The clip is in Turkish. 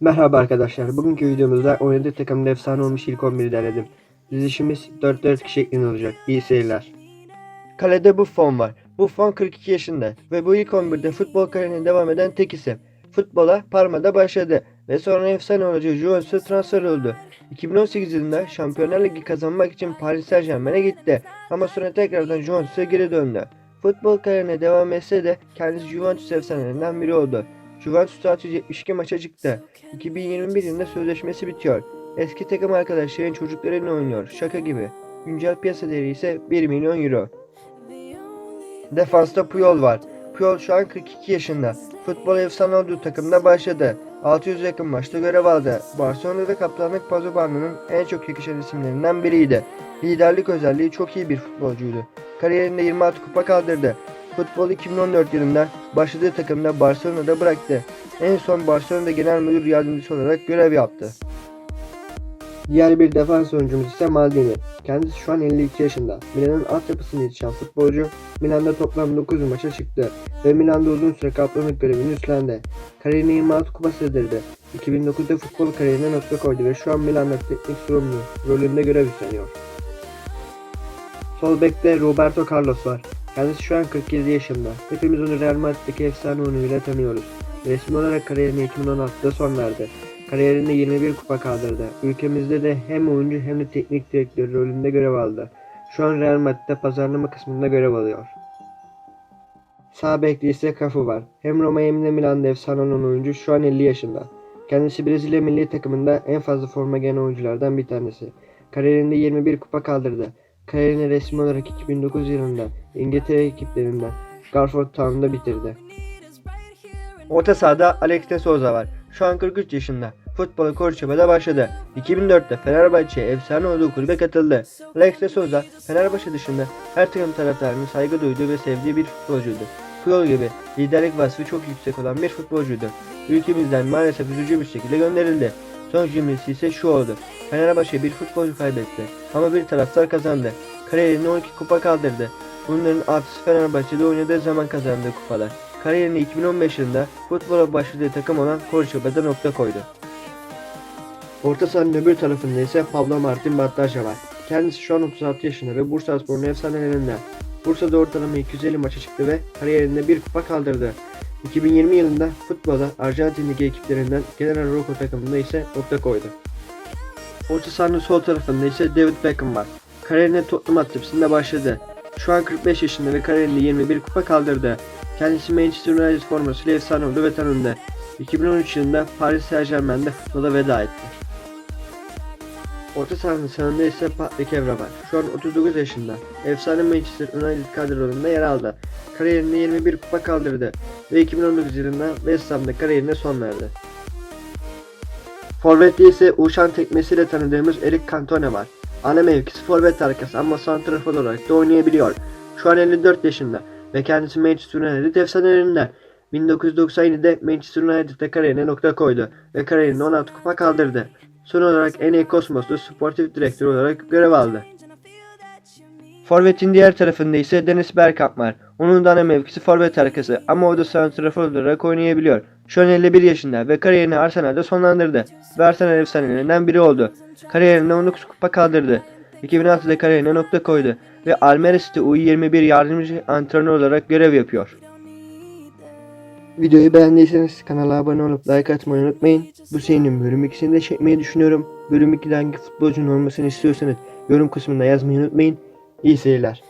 Merhaba arkadaşlar. Bugünkü videomuzda oynadığı takımda efsane olmuş ilk 11'i denedim. Dizişimiz 4-4 kişi şeklinde olacak. İyi seyirler. Kalede Buffon var. Buffon 42 yaşında ve bu ilk 11'de futbol kariyerine devam eden tek isim. Futbola Parma'da başladı ve sonra efsane olacağı Juventus'a transfer oldu. 2018 yılında Şampiyonlar Ligi kazanmak için Paris Saint Germain'e gitti ama sonra tekrardan Juventus'a geri döndü. Futbol kariyerine devam etse de kendisi Juventus efsanelerinden biri oldu. Juventus 672 maça çıktı. 2021 yılında sözleşmesi bitiyor. Eski takım arkadaşların çocuklarıyla oynuyor. Şaka gibi. Güncel piyasa değeri ise 1 milyon euro. Defansta Puyol var. Puyol şu an 42 yaşında. Futbol efsane olduğu takımda başladı. 600 yakın maçta görev aldı. Barcelona'da kaptanlık pazo bandının en çok yakışan isimlerinden biriydi. Liderlik özelliği çok iyi bir futbolcuydu. Kariyerinde 26 kupa kaldırdı. Futbol 2014 yılında başladığı takımda Barcelona'da bıraktı. En son Barcelona'da genel müdür yardımcısı olarak görev yaptı. Diğer bir defans oyuncumuz ise Maldini. Kendisi şu an 52 yaşında. Milan'ın altyapısını yetişen futbolcu Milan'da toplam 9 maça çıktı ve Milan'da uzun süre kaptanlık görevini üstlendi. Kariyerine 26 kupa sığdırdı. 2009'da futbol kariyerine nokta koydu ve şu an Milan'da teknik sorumlu rolünde görev üstleniyor. Sol bekte Roberto Carlos var. Kendisi şu an 47 yaşında. Hepimiz onu Real Madrid'deki efsane oyunuyla tanıyoruz. Resmi olarak kariyerine 2016'da son verdi. Kariyerinde 21 kupa kaldırdı. Ülkemizde de hem oyuncu hem de teknik direktör rolünde görev aldı. Şu an Real Madrid'de pazarlama kısmında görev alıyor. Sağ bekte ise Cafu var. Hem Roma hem de Milan'da efsane olan oyuncu şu an 50 yaşında. Kendisi Brezilya milli takımında en fazla forma giyen oyunculardan bir tanesi. Kariyerinde 21 kupa kaldırdı. Kariyerini resmi olarak 2009 yılında İngiltere ekiplerinden Garford Town'da bitirdi. Orta sahada Alex de Souza var. Şu an 43 yaşında. Futbola Korçaba'da başladı. 2004'te Fenerbahçe'ye efsane olduğu kulübe katıldı. Alex de Souza, Fenerbahçe dışında her takım taraftarının saygı duyduğu ve sevdiği bir futbolcuydu. Puyol gibi liderlik vasfı çok yüksek olan bir futbolcuydu. Ülkemizden maalesef üzücü bir şekilde gönderildi. Son cümlesi ise şu oldu. Fenerbahçe bir futbolcu kaybetti ama bir taraftar kazandı. Kariyerinde 12 kupa kaldırdı. Bunların altısı Fenerbahçe'de oynadığı zaman kazandığı kupalar. Kariyerinde 2015 yılında futbola başladığı takım olan Korçaba'da nokta koydu. Orta sahanın öbür tarafında ise Pablo Martin Battaja var. Kendisi şu an 36 yaşında ve Bursaspor'un efsanelerinden. Bursa'da ortalama 250 maça çıktı ve kariyerinde bir kupa kaldırdı. 2020 yılında futbola Arjantin Ligi ekiplerinden General Rocco takımında ise nokta koydu. Orta sahanın sol tarafında ise David Beckham var. Kariyerine Tottenham altyapısında başladı. Şu an 45 yaşında ve kariyerinde 21 kupa kaldırdı. Kendisi Manchester United formasıyla efsane oldu ve tanındı. 2013 yılında Paris Saint Germain'de futbola veda etti. Orta sahanın sağında ise Patrick Evra var. Şu an 39 yaşında. Efsane Manchester United kadrolarında yer aldı. Kariyerinde 21 kupa kaldırdı ve 2019 yılında West Ham'da kariyerine son verdi. Forvet'te ise Uşan tekmesiyle tanıdığımız Eric Cantona var. Ana mevkisi forvet arkası ama santrafor olarak da oynayabiliyor. Şu an 54 yaşında ve kendisi Manchester United efsanelerinden. 1997'de Manchester United'da kariyerine nokta koydu ve kariyerinde 16 kupa kaldırdı. Son olarak en iyi Kosmos'ta sportif direktör olarak görev aldı. Forvet'in diğer tarafında ise Dennis Bergkamp var. Onun da ana mevkisi forvet arkası ama o da santrafor olarak oynayabiliyor. Şu an 51 yaşında ve kariyerini Arsenal'de sonlandırdı ve Arsenal efsanelerinden biri oldu. Kariyerinde 19 kupa kaldırdı. 2006'da kariyerine nokta koydu ve Almeris'te U21 yardımcı antrenör olarak görev yapıyor. Videoyu beğendiyseniz kanala abone olup like atmayı unutmayın. Bu serinin bölüm 2'sini de çekmeyi düşünüyorum. Bölüm 2'de hangi futbolcunun olmasını istiyorsanız yorum kısmında yazmayı unutmayın. İyi seyirler.